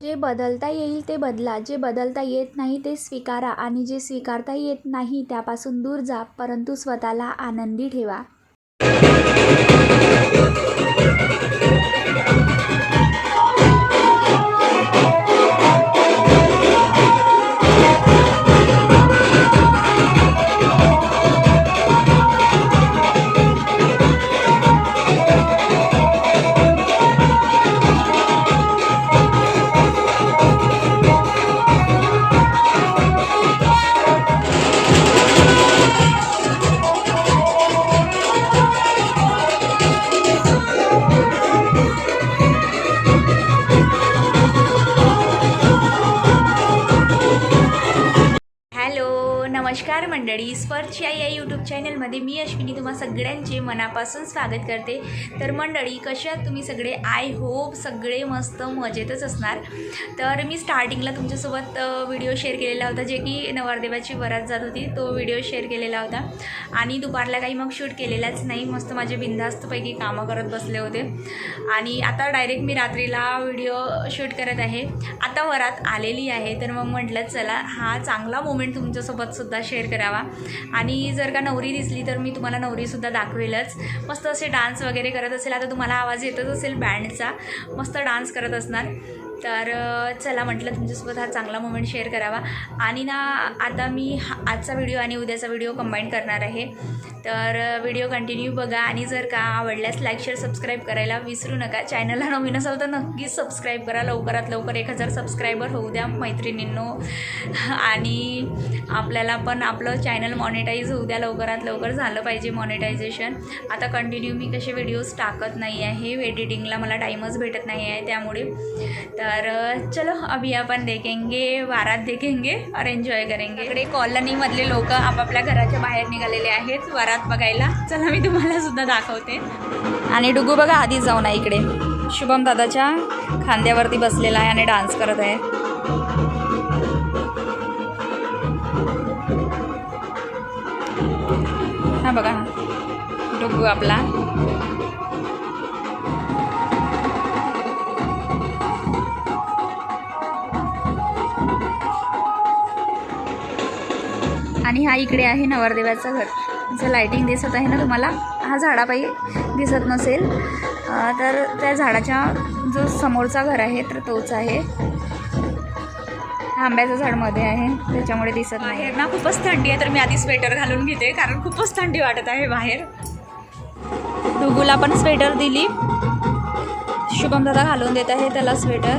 जे बदलता येईल ते बदला. जे बदलता येत नाही ते स्वीकारा आणि जे स्वीकारता येत नाही त्यापासून दूर जा परंतु स्वतःला आनंदी ठेवा. मंडळी स्पर्शया या यूट्यूब चॅनलमध्ये मी अश्विनी तुम्हा सगळ्यांचे मनापासून स्वागत करते. तर मंडळी कशा आहात तुम्ही सगळे? आय होप सगळे मस्त मजेतच असणार. तर मी स्टार्टिंगला तुमच्यासोबत व्हिडिओ शेअर केलेला होता जे की नवरदेवाची वरात जात होती तो व्हिडिओ शेअर केलेला होता. आणि दुपारला काही मग शूट केलेलाच नाही मस्त माझे बिनधास्तपैकी कामं करत बसले होते. आणि आता डायरेक्ट मी रात्रीला व्हिडिओ शूट करत आहे. आता वरात आलेली आहे तर मग म्हटलं चला हा चांगला मोमेंट तुमच्यासोबतसुद्धा शेअर करा करावा. आणि जर का नवरी दिसली तर मी तुम्हाला नवरीसुद्धा दाखवेलच. मस्त असे डान्स वगैरे करत असेल. आता तुम्हाला आवाज येतच असेल बँडचा मस्त डान्स करत असणार. तर चला म्हटलं तुमच्यासोबत हा चांगला मोमेंट शेअर करावा. आणि ना आता मी हा आजचा व्हिडिओ आणि उद्याचा व्हिडिओ कंबाईन करणार आहे. तर व्हिडिओ कंटिन्यू बघा आणि जर का आवडल्यास लाईक शेअर सबस्क्राईब करायला विसरू नका. चॅनलला नवीन असाल तर नक्कीच सबस्क्राईब करा. लवकरात लवकर एक हजार सबस्क्रायबर होऊ द्या मैत्रिणींनो. आणि आपल्याला पण आपलं चॅनल मॉनिटाईज होऊ द्या. लवकरात लवकर झालं पाहिजे मॉनिटायझेशन आता कंटिन्यू मी कसे व्हिडिओज टाकत नाही आहे. एडिटिंगला मला टाईमच भेटत नाही आहे त्यामुळे. तर चलो अभी आपण देखेंगे वारात देखेंगे और एन्जॉय करेंगे. इकडे कॉलनीमधले लोक आपापल्या घराच्या बाहेर निघालेले आहेत. वारात बघायला. चला मी तुम्हाला सुद्धा दाखवते. आणि डुगू बघा आधी जाऊन आहे इकडे. शुभम दादाच्या खांद्यावरती बसलेला आहे आणि डान्स करत आहे. हा बघा डुगू आपला. आणि हा इकडे आहे नवरदेवाचं घर. जर लाईटिंग दिसत आहे ना तुम्हाला हा झाडापायी दिसत नसेल. तर त्या झाडाच्या जो समोरचा घर आहे तर तोच आहे. आंब्याचं झाडमध्ये आहे त्याच्यामुळे दिसत नाही. ना खूपच थंडी आहे तर मी आधी स्वेटर घालून घेते कारण खूपच थंडी वाटत आहे बाहेर. दुगूला पण स्वेटर दिली. शुभम दादा घालून देत आहे त्याला sweater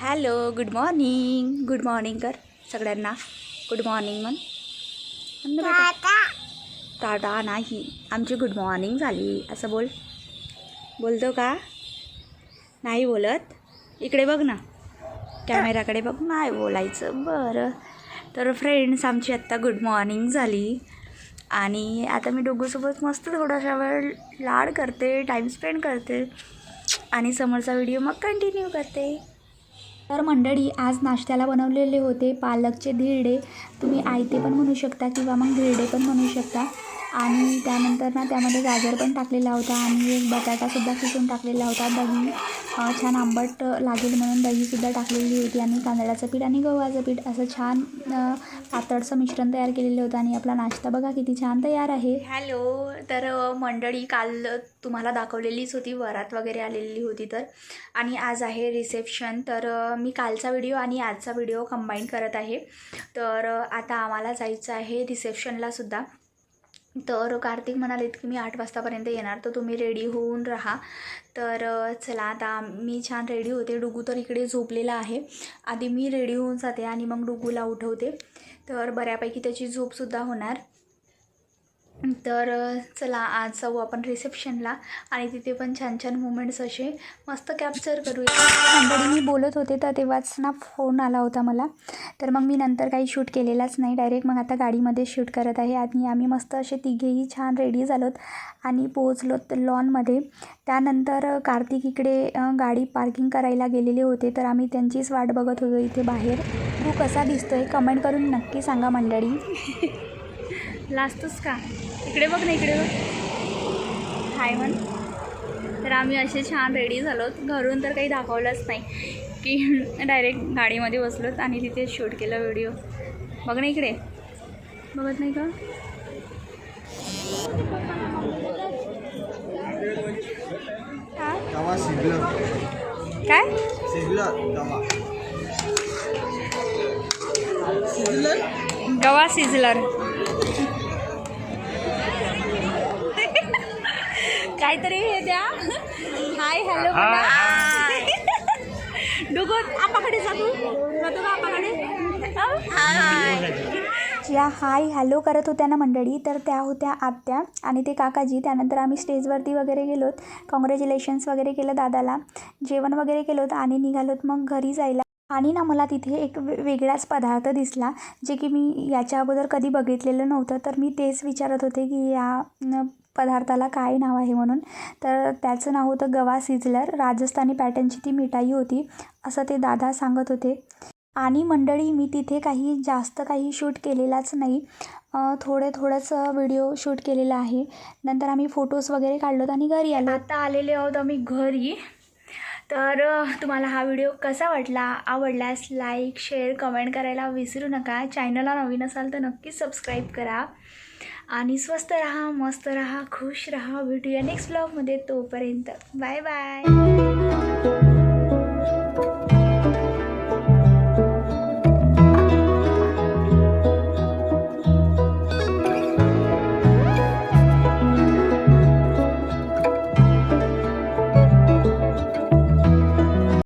Hello. Good morning, good morning girl. सगळ्यांना गुड मॉर्निंग म्हण. म्हण ना बेटा. टाटा. नाही. आमची गुड मॉर्निंग झाली. असं बोल. बोलतो का? नाही बोलत. इकडे बघ ना. कॅमेराकडे बघ. नाही बोलायचं. बरं. तर फ्रेंड्स आमची आत्ता गुड मॉर्निंग झाली. आणि आता मी डोगूसोबत मस्त थोडासा वेळ लाड करते टाईम स्पेंड करते. आणि समोरचा व्हिडिओ मग कंटिन्यू करते. तर मंडळी आज नाश्त्याला बनवलेले होते पालकचे धिरडे. तुम्ही आयते पण म्हणू शकता किंवा मग धिरडे पण म्हणू शकता. आणि त्यानंतर ना त्यामध्ये गाजर पण टाकलेला होता आणि एक बटाटासुद्धा किसून टाकलेला होता. दही छान आंबट लागेल म्हणून दहीसुद्धा टाकलेली होती आणि तांदळाचं पीठ आणि गव्हाचं पीठ असं छान पातळचं मिश्रण तयार केलेलं होतं आणि आपला नाश्ता बघा किती छान तयार आहे. हॅलो तर मंडळी काल तुम्हाला दाखवलेलीच होती वरात वगैरे आलेली होती तर. आणि आज आहे रिसेप्शन तर मी कालचा व्हिडिओ आणि आजचा व्हिडिओ कंबाईन करत आहे. तर आता आम्हाला जायचं आहे रिसेप्शनलासुद्धा तर कार्तिक म्हणालेत की मी आठ वाजतापर्यंत येणार तर तुम्ही रेडी होऊन राहा. तर चला आता मी छान रेडी होते. डुगू तर इकडे झोपलेला आहे. आधी मी रेडी होऊन जाते आणि मग डुगूला उठवते. तर बऱ्यापैकी त्याची झोपसुद्धा होणार. तर चला आज जाऊ आपण रिसेप्शनला आणि तिथे पण छान छान मुमेंट्स असे मस्त कॅप्चर करूया. मंडळी मी बोलत होते तर तेव्हाच ना फोन आला होता मला. तर मग मी नंतर काही शूट केलेलाच नाही. डायरेक्ट मग आता गाडीमध्ये शूट करत आहे. आणि आम्ही मस्त असे तिघेही छान रेडी झालोत आणि पोहोचलो लॉनमध्ये त्यानंतर कार्तिक इकडे गाडी पार्किंग करायला गेलेले होते. तर आम्ही त्यांचीच वाट बघत होतो इथे बाहेर. तू कसा दिसतोय? कमेंट करून नक्की सांगा मंडळी. लास्टच का? इकडे बघ ना इकडे बघ. हाय म्हण. तर आम्ही असे छान रेडी झालो. घरून तर काही दाखवलंच नाही. की डायरेक्ट गाडीमध्ये बसलोत आणि तिथे शूट केलं व्हिडिओ बघ ना इकडे. बघत नाही का? काय? गवा सिझलर काहीतरी हे द्या. हाय हॅलो डुगो आपाकडे जा तू. जातो का आपाकडे? ज्या हाय हॅलो करत होत्या ना मंडळी. तर त्या होत्या आत्या आणि ते काकाजी. त्यानंतर आम्ही स्टेजवरती वगैरे गेलोत. कॉंग्रॅच्युलेशन्स वगैरे केलं दादाला. जेवण वगैरे केलोत आणि निघालोत मग घरी जायला. आणि ना मला तिथे एक वे वेगळाच पदार्थ दिसला जे की मी याच्या अगोदर कधी बघितलेलं नव्हतं. तर मी तेच विचारत होते की या पदार्थाला काय नाव आहे म्हणून. तर त्याचं नाव होतं गवा सिझलर. राजस्थानी पॅटर्नची ती मिठाई होती असं ते दादा सांगत होते. आणि मंडळी मी तिथे काही जास्त काही शूट केलेलाच नाही. थोडे थोडंच व्हिडिओ शूट केलेला आहे. नंतर आम्ही फोटोज वगैरे काढलोत आणि घरी आलो. आता आलेले आहोत आम्ही घरी. तर तुम्हाला हा व्हिडिओ कसा वाटला? आवडल्यास लाईक शेअर कमेंट करायला विसरू नका. चॅनलला नवीन असाल तर नक्कीच सबस्क्राईब करा. आणि स्वस्त राहा मस्त राहा खुश राहा. भेटूया नेक्स्ट ब्लॉगमध्ये तोपर्यंत. Bye bye